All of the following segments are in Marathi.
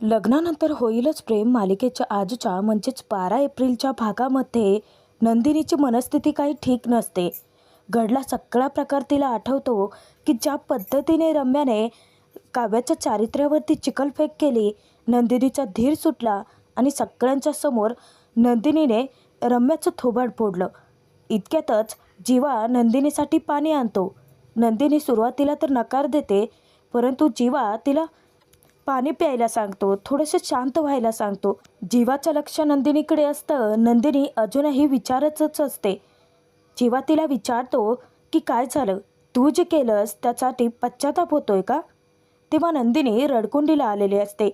लग्नानंतर होईलच प्रेम मालिकेच्या आजच्या म्हणजेच बारा एप्रिलच्या भागामध्ये नंदिनीची मनस्थिती काही ठीक नसते. घडला सगळा प्रकार तिला आठवतो की ज्या पद्धतीने रम्याने काव्याच्या चारित्र्यावरती चिखलफेक केली नंदिनीचा धीर सुटला आणि सगळ्यांच्या समोर नंदिनीने रम्याचं थोबाड फोडलं. इतक्यातच जीवा नंदिनीसाठी पाणी आणतो. नंदिनी सुरुवातीला तर नकार देते परंतु जीवा तिला पाणी प्यायला सांगतो थोडंसं शांत व्हायला सांगतो. जीवाचं लक्ष नंदिनीकडे असतं नंदिनी अजूनही विचारतच असते. जीवा तिला विचारतो की काय झालं? तू जे केलंस त्यासाठी पश्चाताप होतोय का? तेव्हा नंदिनी रडकुंडीला आलेली असते.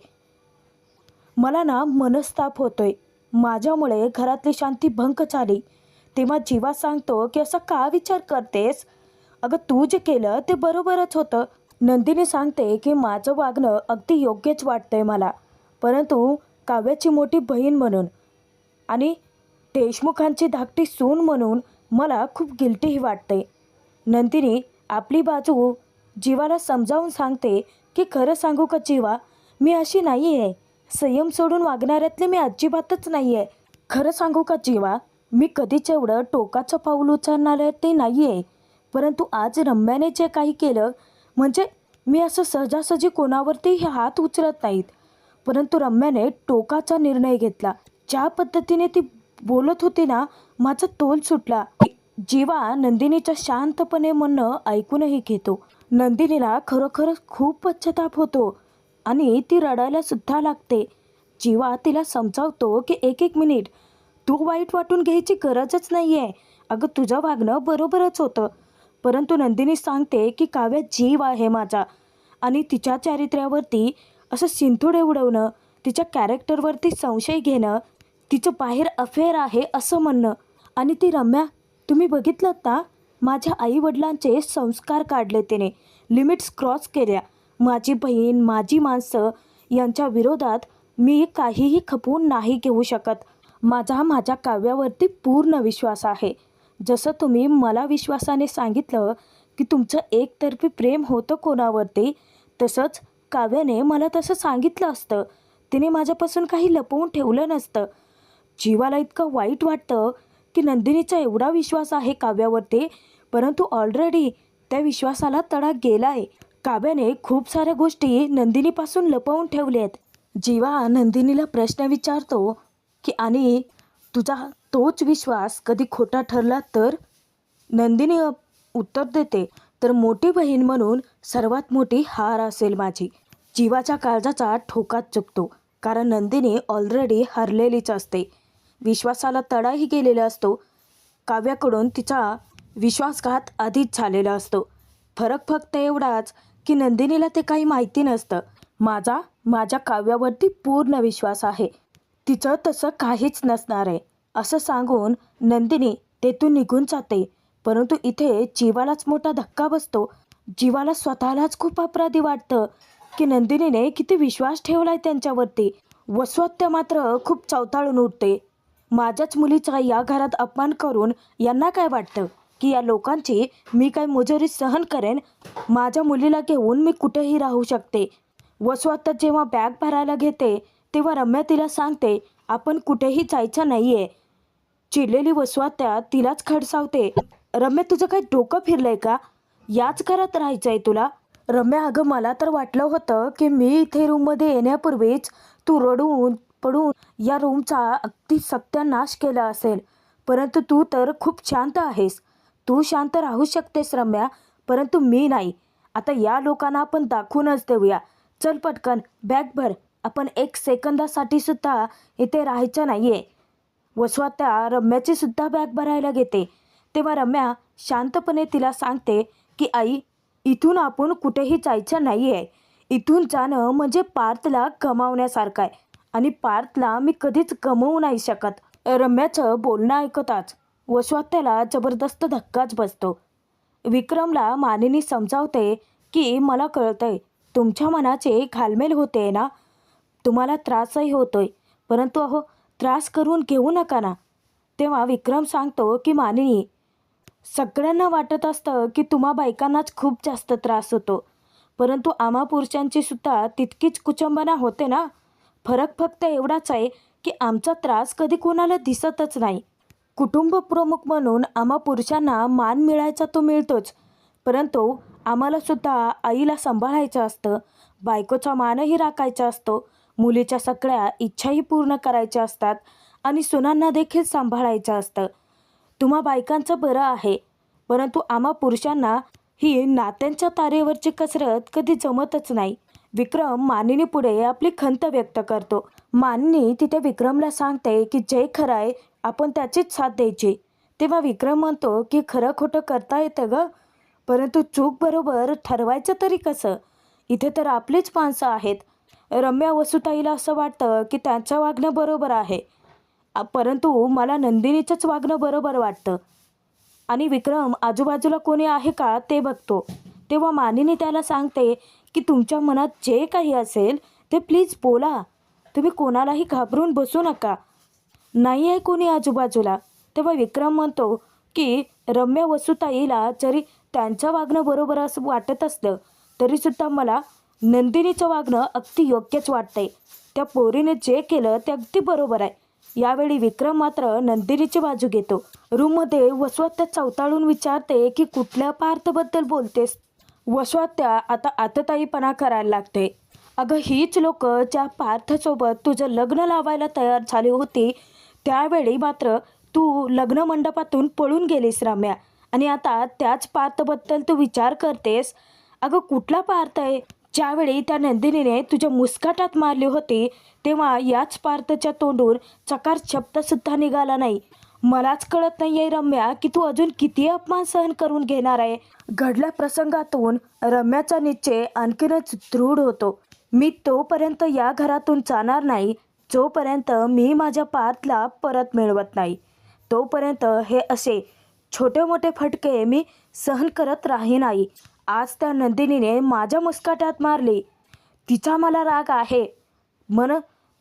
मला ना मनस्ताप होतोय. माझ्यामुळे घरातली शांती भंग झाली. तेव्हा जीवा सांगतो की असं का विचार करतेस? अगं तू जे केलं ते बरोबरच होतं. नंदिनी सांगते की माझं वागणं अगदी योग्यच वाटतंय मला. परंतु काव्याची मोठी बहीण म्हणून आणि देशमुखांची धाकटी सून म्हणून मला खूप गिल्टीही वाटते. नंदिनी आपली बाजू जीवाला समजावून सांगते की खरं सांगू का जीवा? मी अशी नाही आहे संयम सोडून वागणाऱ्यातले मी अजिबातच नाही आहे खरं सांगू का जीवा? मी कधीच एवढं टोकाचं पाऊल उचलणार ते नाही आहे परंतु आज रम्याने जे काही केलं म्हणजे मी असं सहजासहजी कोणावरती हात उचलत नाहीत. परंतु रम्याने टोकाचा निर्णय घेतला. ज्या पद्धतीने ती बोलत होती ना माझा तोल सुटला. जीवा नंदिनीच्या शांतपणे म्हणणं ऐकूनही घेतो. नंदिनीला खरोखरच खूप पश्चाताप होतो आणि ती रडायला सुद्धा लागते. जीवा तिला समजावतो की एक एक मिनिट तू वाईट वाटून घ्यायची गरजच नाही आहे अगं तुझं वागणं बरोबरच होतं. परंतु नंदिनी सांगते की काव्य जीव आहे माझा. आणि तिच्या चारित्र्यावरती असं सिंथुडे उडवणं तिच्या कॅरेक्टरवरती संशय घेणं तिचं बाहेर अफेअर आहे असं म्हणणं. आणि ती रम्या तुम्ही बघितलं ना माझ्या आईवडिलांचे संस्कार काढले तिने. लिमिट्स क्रॉस केल्या. माझी बहीण माझी माणसं यांच्या विरोधात मी काहीही खपवून नाही घेऊ शकत. माझा माझ्या काव्यावरती पूर्ण विश्वास आहे. जसं तुम्ही मला विश्वासाने सांगितलं की तुमचं एकतर्फी प्रेम होतं कोणावरती तसंच काव्याने मला तसं सांगितलं असतं. तिने माझ्यापासून काही लपवून ठेवलं नसतं. जीवाला इतकं वाईट वाटतं की नंदिनीचा एवढा विश्वास आहे काव्यावरती परंतु ऑलरेडी त्या विश्वासाला तडा गेला आहे काव्याने खूप साऱ्या गोष्टी नंदिनीपासून लपवून ठेवल्या आहेत जीवा नंदिनीला प्रश्न विचारतो की आणि तुझा तोच विश्वास कधी खोटा ठरला तर? नंदिनी उत्तर देते तर मोठी बहीण म्हणून सर्वात मोठी हार असेल माझी. जीवाच्या काळजाचा ठोकाच चुकतो कारण नंदिनी ऑलरेडी हरलेलीच असते. विश्वासाला तडाही गेलेला असतो. काव्याकडून तिचा विश्वासघात आधीच झालेला असतो. फरक फक्त एवढाच की नंदिनीला ते काही माहिती नसतं. माझा माझ्या काव्यावरती पूर्ण विश्वास आहे. तिचं तसं काहीच नसणार आहे. असं सांगून नंदिनी तेथून निघून जाते. परंतु इथे जीवालाच मोठा धक्का बसतो. जीवाला स्वतःलाच खूप अपराधी वाटतं की नंदिनीने किती विश्वास ठेवलाय त्यांच्यावरती. वस्वत्य मात्र खूप चवताळून उठते. माझ्याच मुलीचा या घरात अपमान करून यांना काय वाटतं? की या लोकांची मी काय मुजोरी सहन करेन? माझ्या मुलीला घेऊन मी कुठेही राहू शकते. वसवात जेव्हा बॅग भरायला घेते तेव्हा रम्या तिला सांगते आपण कुठेही जायचं नाही आहे चिडलेली वसवात्या तिलाच खडसावते. रम्या तुझं काही डोकं फिरलंय का? याच घरात राहायचं आहे तुला. रम्या अगं मला तर वाटलं होतं की मी इथे रूममध्ये येण्यापूर्वीच तू रडून पडून या रूमचा अगदी सत्यानाश केला असेल. परंतु तू तर खूप शांत आहेस. तू शांत राहू शकतेस रम्या परंतु मी नाही. आता या लोकांना आपण दाखवूनच देऊया. चल पटकन बॅग भर. आपण एक सेकंदासाठी सुद्धा इथे राहायचं नाही आहे वसवात्या रम्याची सुद्धा बॅग भरायला घेते. तेव्हा रम्या शांतपणे तिला सांगते की आई इथून आपण कुठेही जायचं नाही आहे इथून जाणं म्हणजे पार्थला गमावण्यासारखं आहे आणि पार्थला मी कधीच गमवू नाही शकत. रम्याचं बोलणं ऐकताच वसवात्याला जबरदस्त धक्काच बसतो. विक्रमला मानिनी समजावते की मला कळतंय तुमच्या मनाचे घालमेल होते ना? तुम्हाला त्रासही होतोय. परंतु अहो त्रास करून घेऊ नका ना. तेव्हा विक्रम सांगतो की मानिनी सगळ्यांना वाटत असतं की तुम्हा बायकांनाच खूप जास्त त्रास होतो. परंतु आम्हा पुरुषांची सुद्धा तितकीच कुचंबना होते ना. फरक फक्त एवढाच आहे की आमचा त्रास कधी कोणाला दिसतच नाही. कुटुंब प्रमुख म्हणून आम्हा पुरुषांना मान मिळायचा तो मिळतोच. परंतु आम्हाला सुद्धा आईला सांभाळायचं असतं बायकोचा मानही राखायचा असतो. मुलीच्या सगळ्या इच्छाही पूर्ण करायच्या असतात आणि सुनांना देखील सांभाळायचं असतं. तुम्हा बायकांचं बरं आहे परंतु आम्हा पुरुषांना ही नात्यांच्या तारेवरची कसरत कधी जमतच नाही. विक्रम मानिनी पुढे आपली खंत व्यक्त करतो. मानिनी तिथे विक्रमला सांगते की जे खरं आहे आपण त्याचीच साथ द्यायची. तेव्हा विक्रम म्हणतो की खरं खोटं करता येतं ग परंतु चूक बरोबर ठरवायचं तरी कसं? इथे तर आपलीच माणसं आहेत. रम्या वसुताईला असं वाटतं की त्यांचं वागणं बरोबर आहे. परंतु मला नंदिनीचंच वागणं बरोबर वाटतं. आणि विक्रम आजूबाजूला कोणी आहे का ते बघतो. तेव्हा मानिनी त्याला सांगते की तुमच्या मनात जे काही असेल ते प्लीज बोला. तुम्ही कोणालाही घाबरून बसू नका. नाही आहे कोणी आजूबाजूला. तेव्हा विक्रम म्हणतो की रम्य वसुताईला जरी त्यांचं वागणं बरोबर असं वाटत असलं तरीसुद्धा मला नंदिनीचं वागणं अगदी योग्यच वाटतंय. त्या पोरीने जे केलं ते अगदी बरोबर आहे. यावेळी विक्रम मात्र नंदिनीची बाजू घेतो. रूममध्ये वसवात्या चवताळून विचारते की कुठल्या पार्थबद्दल बोलतेस? वसवात्या आता आतताईपणा करायला लागते अगं हीच लोक ज्या पार्थसोबत तुझं लग्न लावायला तयार झाली होती त्यावेळी मात्र तू लग्न मंडपातून पळून गेलीस रम्या. आणि आता त्याच पार्थबद्दल तू विचार करतेस? अगं कुठला पार्थ आहे? ज्यावेळी त्या नंदिनीने तुझ्या मुस्काटात मारली होती तेव्हा याच पार्थच्या तोंडून चकार शब्दसुद्धा निघाला नाही. मलाच कळत नाही आहे रम्या की तू अजून किती अपमान सहन करून घेणार आहे? घडल्या प्रसंगातून रम्याचा निश्चय आणखीनच दृढ होतो. मी तोपर्यंत या घरातून जाणार नाही जोपर्यंत मी माझ्या पार्थला परत मिळवत नाही. तोपर्यंत हे असे छोटे मोठे फटके मी सहन करत राही नाही. आज त्या नंदिनीने माझ्या मुस्काटात मारली. तिचा मला राग आहे. मन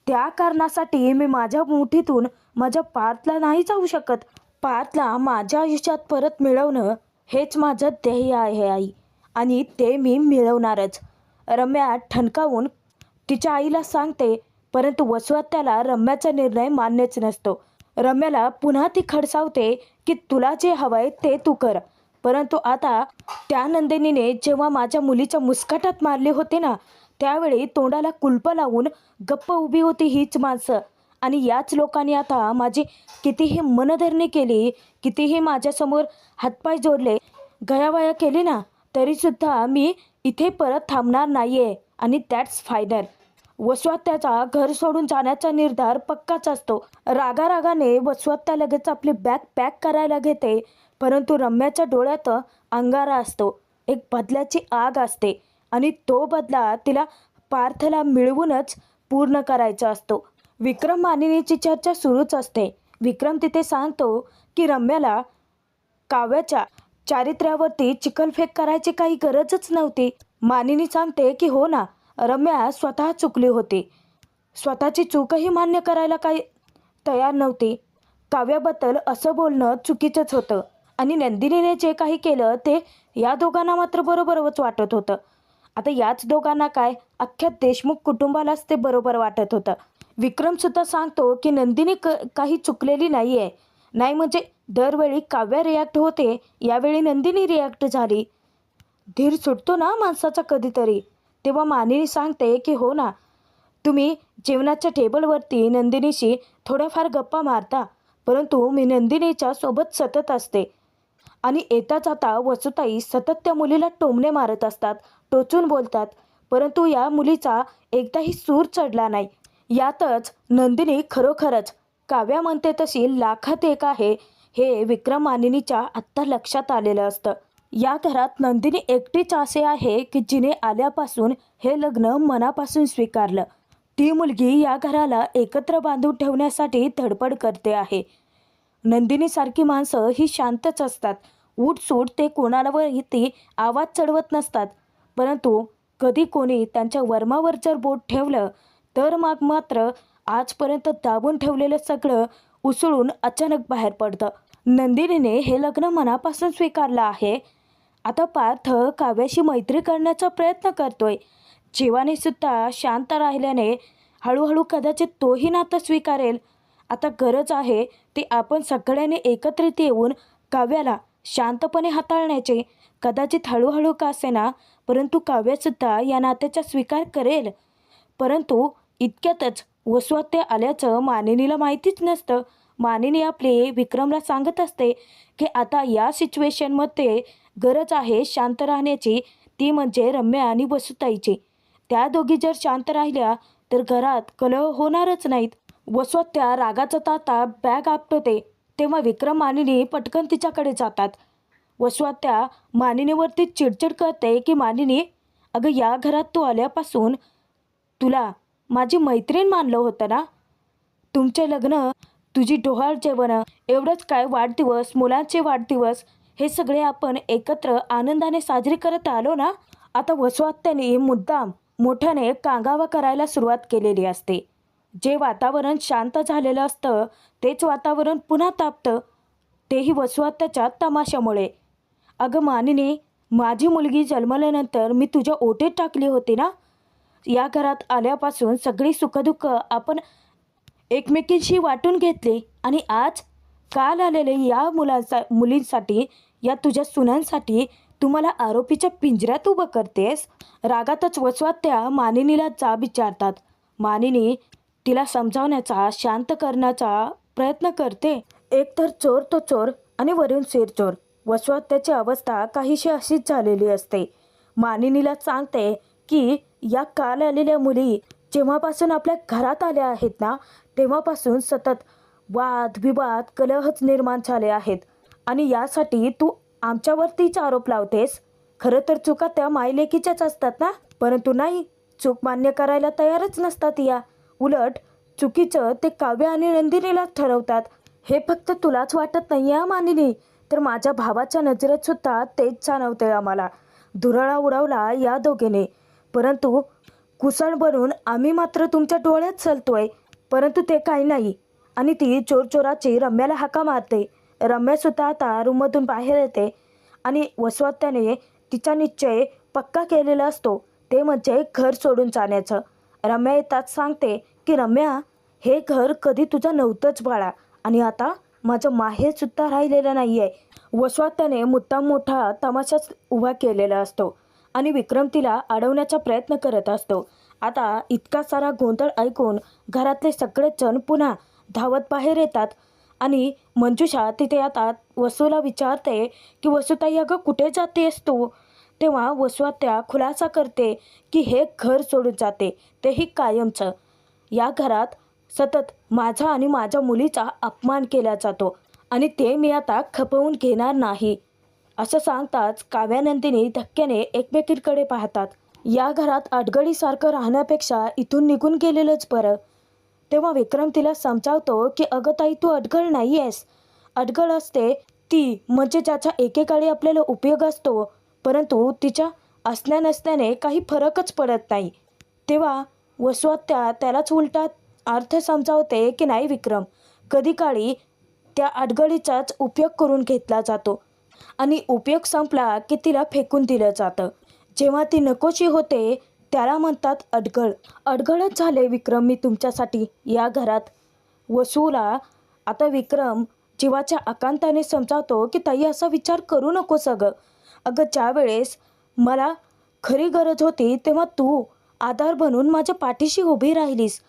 त्या कारणासाठी मी माझ्या मुठीतून माझ्या पार्थला नाही जाऊ शकत. पार्थला माझ्या आयुष्यात परत मिळवणं हेच माझं ध्येय आहे आई. आणि ते मी मिळवणारच. रम्या ठणकावून तिच्या आईला सांगते परंतु वसवात्याला रम्याचा निर्णय मान्यच नसतो. रम्याला पुन्हा ती खडसावते की तुला जे हवंय ते तू कर. परंतु आता त्या नंदिनीने जेव्हा माझ्या मुलीच्या मुस्काटात मारले होते ना त्यावेळी तोंडाला कुलप लावून गप्प उभी होती हीच माणसं. आणि याच लोकांनी आता माझी कितीही मनधरणी केली कितीही माझ्यासमोर हातपाय जोडले गयावया केली ना तरीसुद्धा मी इथे परत थांबणार नाही आहे आणि दॅट्स फायनल वसवात्याचा घर सोडून जाण्याचा निर्धार पक्काच असतो. रागारागाने वसवात्या लगेच आपली बॅग पॅक करायला घेते. परंतु रम्याच्या डोळ्यात अंगारा असतो. एक बदल्याची आग असते आणि तो बदला तिला पार्थला मिळवूनच पूर्ण करायचा असतो. विक्रम मानिनीची चर्चा सुरूच असते. विक्रम तिथे सांगतो की रम्याला काव्याच्या चारित्र्यावरती चिखलफेक करायची काही गरजच नव्हती. मानिनी सांगते की हो ना रम्या स्वतः चुकली होती. स्वतःची चूकही मान्य करायला काही तयार नव्हती. काव्याबद्दल असं बोलणं चुकीचंच होतं. आणि नंदिनीने जे काही केलं ते या दोघांना मात्र बरोबरच वाटत होतं. आता याच दोघांना काय? अख्ख्या देशमुख कुटुंबालाच ते बरोबर वाटत होतं. विक्रमसुद्धा सांगतो की नंदिनी क काही चुकलेली नाही आहे नाही म्हणजे दरवेळी काव्या रिॲक्ट होते यावेळी नंदिनी रिॲक्ट झाली. धीर सुटतो ना माणसाचा कधीतरी. तेव्हा मानिनी सांगते की हो ना. तुम्ही जेवणाच्या टेबलवरती नंदिनीशी थोड्याफार गप्पा मारता परंतु मी नंदिनीच्या सोबत सतत असते. आणि येता जाता वसुताई सतत त्या मुलीला टोमणे मारत असतात टोचून बोलतात. परंतु या मुलीचा एकदाही सूर चढला नाही. यातच नंदिनी खरोखरच काव्या म्हणते तशी लाखात एक आहे हे विक्रम मानिनीच्या आत्ता लक्षात आलेलं असतं. या घरात नंदिनी एकटीच असे आहे की जिने आल्यापासून हे लग्न मनापासून स्वीकारलं. ती मुलगी या घराला एकत्र बांधून ठेवण्यासाठी धडपड करते आहे. नंदिनीसारखी माणसं ही शांतच असतात. उठसूट ते कोणाला ती आवाज चढवत नसतात. परंतु कधी कोणी त्यांच्या वर्मावर जर बोट ठेवलं तर मग मात्र आजपर्यंत दाबून ठेवलेलं सगळं उसळून अचानक बाहेर पडतं. नंदिनीने हे लग्न मनापासून स्वीकारलं आहे. आता पार्थ काव्याशी मैत्री करण्याचा प्रयत्न करतोय. जीवाने सुद्धा शांत राहिल्याने हळूहळू कदाचित तोही नातं स्वीकारेल. आता गरज आहे ती आपण सगळ्यांनी एकत्रित येऊन काव्याला शांतपणे हाताळण्याचे. कदाचित हळूहळू का असेना परंतु काव्यसुद्धा या नात्याचा स्वीकार करेल. परंतु इतक्यातच वसुहत्या आल्याचं मानिनीला माहितीच नसतं. मानिनी आपले विक्रमला सांगत असते की आता या सिच्युएशनमध्ये गरज आहे शांत राहण्याची. ती म्हणजे रम्या आणि वसुताईची. त्या दोघी जर शांत राहिल्या तर घरात कलह होणारच नाहीत. वसुहत्या रागाचा ताता बॅग आपटते तेव्हा विक्रम मानिनी पटकन तिच्याकडे जातात. वसुहत्या मानिनीवरती चिडचिड करते की मानिनी अगं या घरात तू आल्यापासून तुला माझी मैत्रीण मानलं होतं ना? तुमचे लग्न तुझी डोहाळ जेवण एवढंच काय वाढदिवस मुलांचे वाढदिवस हे सगळे आपण एकत्र आनंदाने साजरे करत आलो ना? आता वसवात्याने मुद्दाम मोठ्याने कांगावा करायला सुरुवात केलेली असते. जे वातावरण शांत झालेलं असतं तेच वातावरण पुन्हा तापतं तेही वसुआत्याच्या तमाशामुळे. अगं मानिनी माझी मुलगी जन्मल्यानंतर मी तुझ्या ओटीत टाकली होती ना? या घरात आल्यापासून सगळी सुखदुःख आपण एकमेकींशी वाटून घेतली आणि आज काल आलेले या मुलांचा मुलींसाठी या तुझ्या सुनांसाठी तुम्हाला आरोपीच्या पिंजऱ्यात उभं करतेस? रागातच वसवात्या मानिनीला जाब विचारतात. मानिनी तिला समजावण्याचा शांत करण्याचा प्रयत्न करते. एकतर चोर तो चोर आणि वरून चोर. वसवात्याची अवस्था काहीशी अशीच झालेली असते. मानिनीला सांगते की या काल आलेल्या मुली जेव्हापासून आपल्या घरात आल्या आहेत ना तेव्हापासून सतत वाद विवाद कलहच निर्माण झाले आहेत. आणि यासाठी तू आमच्यावरतीच आरोप लावतेस? खरं तर चुका त्या मायलेकीच्याच असतात ना? परंतु नाही चूक मान्य करायला तयारच नसतात या. उलट चुकीचं ते काव्य आणि नंदिनीलाच ठरवतात. हे फक्त तुलाच वाटत नाही या मानिनी? तर माझ्या भावाच्या नजरेत सुद्धा तेच जाणवते आम्हाला. धुराळा उडवला या दोघीने. परंतु कुसण बनून आम्ही मात्र तुमच्या डोळ्यात चलतोय. परंतु ते काही नाही. आणि ती चोरचोराची रम्याला हाका मारते. रम्यासुद्धा आता रूममधून बाहेर येते. आणि वसवात्याने तिचा निश्चय पक्का केलेला असतो. ते म्हणजे घर सोडून जाण्याचं. रम्या येतात सांगते की रम्या हे घर कधी तुझं नव्हतंच बाळा. आणि आता माझं माहेरसुद्धा राहिलेलं नाही आहे वसवात्याने मुद्दाम मोठा तमाशाच उभा केलेला असतो आणि विक्रम तिला अडवण्याचा प्रयत्न करत असतो. आता इतका सारा गोंधळ ऐकून घरातले सगळेजण पुन्हा धावत बाहेर येतात आणि मंजुषा तिथे आता वसूला विचारते की वसुताई अगं कुठे जातेस तू? तेव्हा वसुआत्या खुलासा करते की हे घर सोडून जाते. तेही कायमचं. या घरात सतत माझा आणि माझ्या मुलीचा अपमान केला जातो आणि ते मी आता खपवून घेणार नाही असं सांगताच काव्यानंदिनी धक्क्याने एकमेकींकडे पाहतात. या घरात अडगळीसारखं राहण्यापेक्षा इथून निघून गेलेलंच बरं. तेव्हा विक्रम तिला समजावतो की अगं ताई तू अडगळ नाही आहेस अडगळ असते ती म्हणजे ज्याचा एकेकाळी आपल्याला उपयोग असतो. परंतु तिच्या असण्या नसण्याने काही फरकच पडत नाही. तेव्हा वसवात्या त्यालाच उलटा अर्थ समजावते की नाही विक्रम? कधी काळी त्या अडगळीचाच उपयोग करून घेतला जातो आणि उपयोग संपला की तिला फेकून दिलं जातं. जेव्हा ती नकोशी होते त्याला म्हणतात अडगळ. अडगळच झाले विक्रम मी तुमच्यासाठी या घरात वसूला. आता विक्रम जीवाच्या आकांताने समजावतो की ताई असा विचार करू नको सगळं. अगं ज्या वेळेस मला खरी गरज होती तेव्हा तू आधार बनून माझ्या पाठीशी उभी राहिलीस.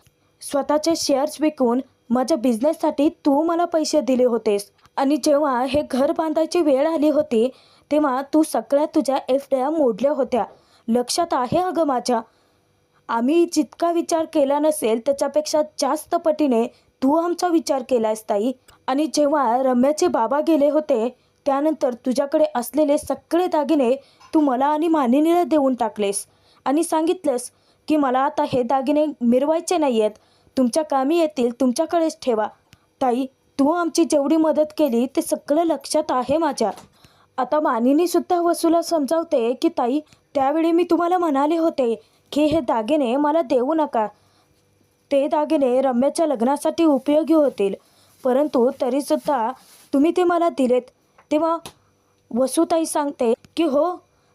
स्वतःचे शेअर्स विकून माझ्या बिझनेससाठी तू मला पैसे दिले होतेस. आणि जेव्हा हे घर बांधायची वेळ आली होती तेव्हा तू सगळ्या तुझ्या एफ ड्या मोडल्या होत्या. लक्षात आहे अगं माझ्या? आम्ही जितका विचार केला नसेल त्याच्यापेक्षा जास्त पटीने तू आमचा विचार केलास ताई. आणि जेव्हा रम्याचे बाबा गेले होते त्यानंतर तुझ्याकडे असलेले सगळे दागिने तू मला आणि मानिनीला देऊन टाकलेस. आणि सांगितलंस की मला आता हे दागिने मिरवायचे नाही आहेत तुमच्या कामी येतील तुमच्याकडेच ठेवा. ताई तू आमची जेवढी मदत केली ते सगळं लक्षात आहे माझ्या. आता मानिनीसुद्धा वसूला समजावते की ताई त्यावेळी मी तुम्हाला म्हणाले होते की हे दागिने मला देऊ नका. ते दागिने रम्याच्या लग्नासाठी उपयोगी होतील. परंतु तरीसुद्धा तुम्ही ते मला दिलेत. तेव्हा वसुताई सांगते की हो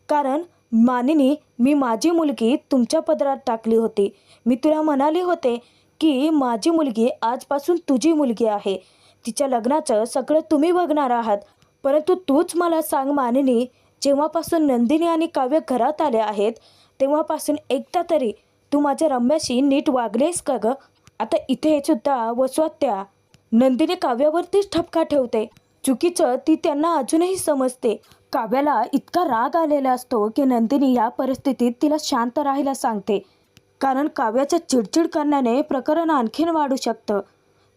कारण मानिनी मी माझी मुलगी तुमच्या पदरात टाकली होती. मी तुला म्हणाले होते की माझी मुलगी आजपासून तुझी मुलगी आहे. तिच्या लग्नाचं सगळं तुम्ही बघणार आहात. परंतु तूच मला सांग मानिनी जेव्हापासून नंदिनी आणि काव्य घरात आले आहेत तेव्हापासून एकदा तरी तू माझ्या रम्याशी नीट वागलेस का ग? आता इथे सुद्धा वसवात्या नंदिनी काव्यावरतीच ठपका ठेवते. चुकीचं ती त्यांना अजूनही समजते. काव्याला इतका राग आलेला असतो की नंदिनी या परिस्थितीत तिला शांत राहायला सांगते. कारण काव्याच्या चिडचिड करण्याने प्रकरण आणखीन वाढू शकतं.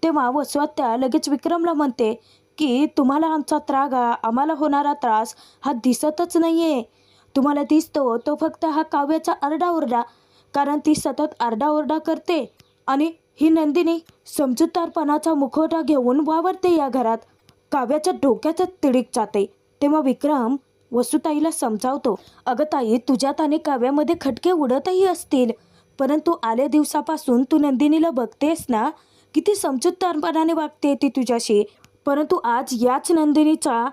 तेव्हा वसवात्या लगेच विक्रमला म्हणते की तुम्हाला आमचा त्राग आम्हाला होणारा त्रास हा दिसतच नाही आहे तुम्हाला दिसतो तो फक्त हा काव्याचा आरडाओरडा कारण ती सतत आरडाओरडा करते आणि ही नंदिनी समजूतदारपणाचा मुखवटा घेऊन वावरते या घरात. काव्याच्या डोक्याचा तिडीक जाते. तेव्हा विक्रम वसुताईला समजावतो अगं ताई तुझ्यात आणि काव्यामध्ये खटके उडतही असतील परंतु आल्या दिवसापासून तू नंदिनीला बघतेस ना? किती समजूतदारपणाने वागते ती तुझ्याशी. परंतु आज याच नंदिनीचा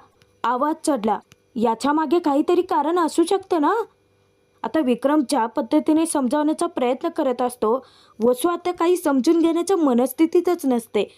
आवाज चढला. याच्या मागे काहीतरी कारण असू शकतं ना? आता विक्रम ज्या पद्धतीने समजावण्याचा प्रयत्न करत असतो वसू आता काही समजून घेण्याच्या मनस्थितीतच नसते.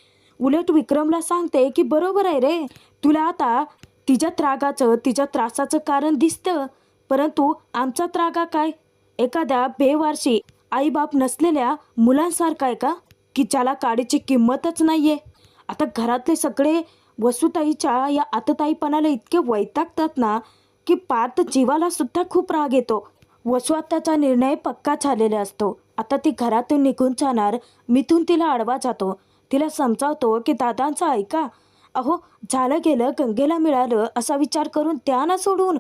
उलट विक्रमला सांगते की बरोबर आहे रे. तुला आता तिच्या त्रागाचं तिच्या त्रासाचं कारण दिसतं. परंतु आमचा त्रागा काय? एखाद्या बेवारशी आईबाप नसलेल्या मुलांसारखा आहे का? की ज्याला काडीची किंमतच नाही आहे आता घरातले सगळे वसुताईच्या या आतताईपणाला इतके वैतागतात ना की पार्थ जीवाला सुद्धा खूप राग येतो. वसु आत्याचा निर्णय पक्का झालेला असतो. आता ती घरातून निघून जाणार मिथून तिला आडवा जातो. तिला समजावतो की दादांचा ऐका. अहो झालं गेलं गंगेला मिळालं असा विचार करून त्या ना सोडून.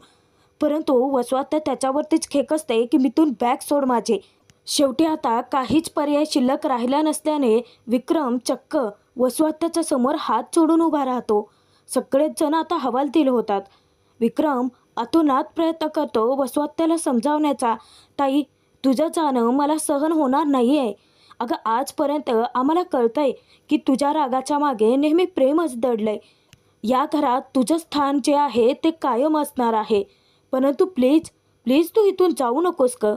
परंतु वसवात्या त्याच्यावरतीच खेकसते की मिथून बॅग सोड माझे. शेवटी आता काहीच पर्याय शिल्लक राहिला नसल्याने विक्रम चक्क वसवात्याच्या समोर हात जोडून उभा राहतो. सगळेच जण आता हवालदिल होतात. विक्रम अतोनात प्रयत्न करतो वसवात्याला समजावण्याचा. ताई तुझं जाणं मला सहन होणार नाही आहे अगं आजपर्यंत आम्हाला कळतंय की तुझ्या रागाच्या मागे नेहमी प्रेमच दडलंय. या घरात तुझं स्थान जे आहे ते कायम असणार आहे. परंतु प्लीज प्लीज तू इथून जाऊ नकोस क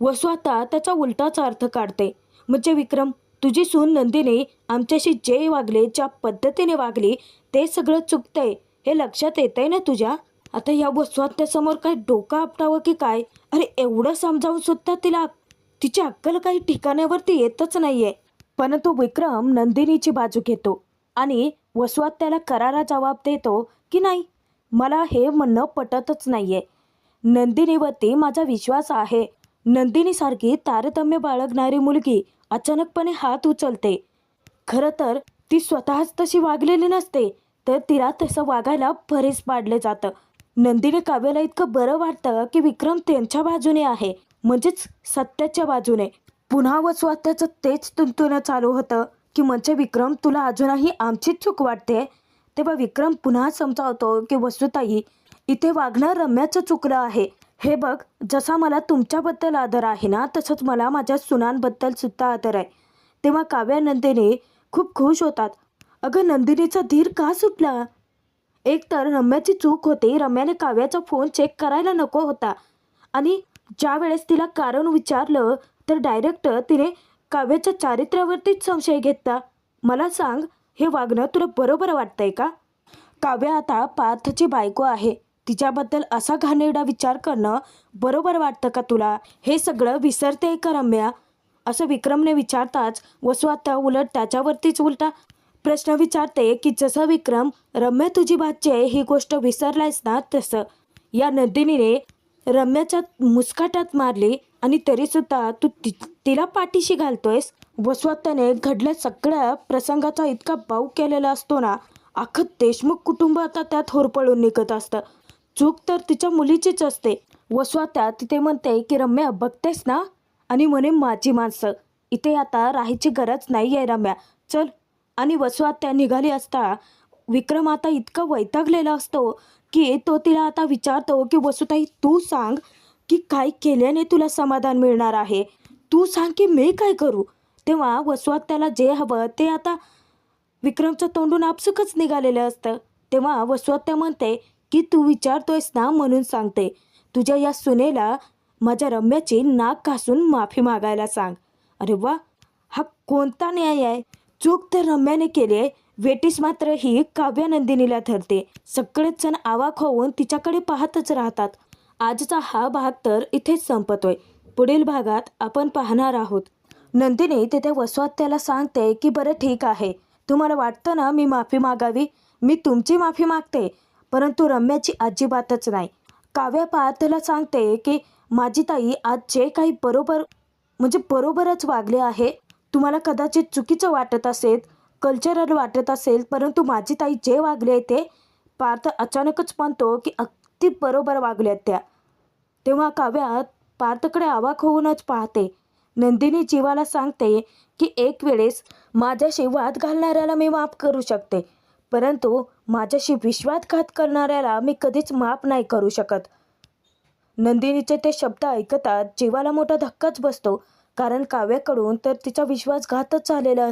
वसू आता त्याचा उलटाचा अर्थ काढते. म्हणजे विक्रम तुझी सून नंदिनी आमच्याशी जे वागले ज्या पद्धतीने वागली ते सगळं चुकतंय. हे लक्षात येतंय ना तुझ्या? आता या वसवात्यासमोर काय डोकं आपटावं की काय? अरे एवढं समजावून सुद्धा तिला तिची अक्कल काही ठिकाण्यावरती येतच नाहीये. तो विक्रम नंदिनीची बाजू घेतो आणि वसवात्याला करारा जबाब देतो की नाही? मला हे म्हणणं पटतच नाहीये. नंदिनीवरती माझा विश्वास आहे. नंदिनीसारखी तारतम्य बाळगणारी मुलगी अचानकपणे हात उचलते. खरं तर ती स्वतःच तशी वागलेली नसते तर तिला तसं वागायला भरीस पाडले जातं. नंदिनी काव्याला इतकं बरं वाटतं की विक्रम त्यांच्या बाजूने आहे. म्हणजेच सत्याच्या बाजूने. पुन्हा व स्वतःचं तेच तुंतुणं चालू होतं की म्हणजे विक्रम तुला अजूनही आमचीच चूक वाटते? तेव्हा विक्रम पुन्हा समजावतो की वस्तुताई इथे वागणं रम्याचं चुकलं आहे. हे बघ जसा मला तुमच्याबद्दल आदर आहे ना तसंच मला माझ्या सुनांबद्दल सुद्धा आदर आहे. तेव्हा काव्या नंदिनी खूप खुश होतात. अगं नंदिनीचा धीर का सुटला? एक तर रम्याची चूक होती. रम्याने काव्याचा फोन चेक करायला नको होता. आणि ज्या वेळेस तिला कारण विचारलं तर डायरेक्ट तिने काव्याच्या चारित्र्यावरतीच संशय घेतला. मला सांग हे वागणं तुला बरोबर वाटतंय का? काव्य आता पार्थची बायको आहे. तिच्याबद्दल असा घाणेरडा विचार करणं बरोबर वाटतं का तुला? हे सगळं विसरते का रम्या? असं विक्रमने विचारताच वसू आता उलट त्याच्यावरतीच उलटा प्रश्न विचारते की जसं विक्रम रम्या तुझी बातची आहे ही गोष्ट विसरलायस ना तसं. या नंदिनीने रम्याच्या मुस्काटात मारली आणि तरीसुद्धा तू ति तिला पाठीशी घालतोयस? वसवात्याने घडल्या सगळ्या प्रसंगाचा इतका बाऊ केलेला असतो ना अख्खं देशमुख कुटुंब आता त्यात होरपळून निघत असतं. चूक तर तिच्या मुलीचीच असते. वसवात्या तिथे म्हणते की रम्या बघतेस ना आणि म्हणे माझी माणसं. इथे आता राहायची गरज नाही आहे रम्या. चल. आणि वसवात्या निघाली असता विक्रम आता इतका वैतागलेला असतो की तो तिला आता विचारतो की वसुताई तू सांग की काय केल्याने तुला समाधान मिळणार आहे? तू सांग की मी काय करू? तेव्हा वसवात्याला जे हवं ते आता विक्रमच्या तोंडून आपसुकच निघालेलं असतं. तेव्हा वसवात्या म्हणते की तू विचारतोयस ना म्हणून सांगते. तुझ्या या सुनेला माझ्या रम्याची नाक घासून माफी मागायला सांग. अरे वा! हा कोणता न्याय आहे? चूक तर रम्याने केली आहे. वेटीस मात्र ही काव्य नंदिनीला धरते. सगळेच जण आवाक होऊन तिच्याकडे पाहतच राहतात. आजचा हा भाग तर इथेच संपतोय. पुढील भागात आपण पाहणार आहोत. नंदिनी तिथे वसवात्याला सांगते की बरं ठीक आहे. तुम्हाला वाटतं ना मी माफी मागावी? मी तुमची माफी मागते परंतु रम्याची अजिबातच नाही. काव्या पार्थला सांगते की माझी ताई आज जे काही बरोबर म्हणजे बरोबरच वागले आहे. तुम्हाला कदाचित चुकीचं वाटत असेल कल्चरल वाटत असेल परंतु माझी ताई जे वागले ते पार्थ अचानकच म्हणतो की अगदी बरोबर वागल्यात त्या. तेव्हा काव्यात पार्थकडे आवाक होऊनच पाहते. नंदिनी जीवाला सांगते की एक वेळेस माझ्याशी वाद घालणाऱ्याला मी माफ करू शकते परंतु माझ्याशी विश्वासघात करणाऱ्याला मी कधीच माफ नाही करू शकत. नंदिनीचे ते शब्द ऐकतात जीवाला मोठा धक्काच बसतो कारण काव्याकडून तर तिचा विश्वासघातच झालेला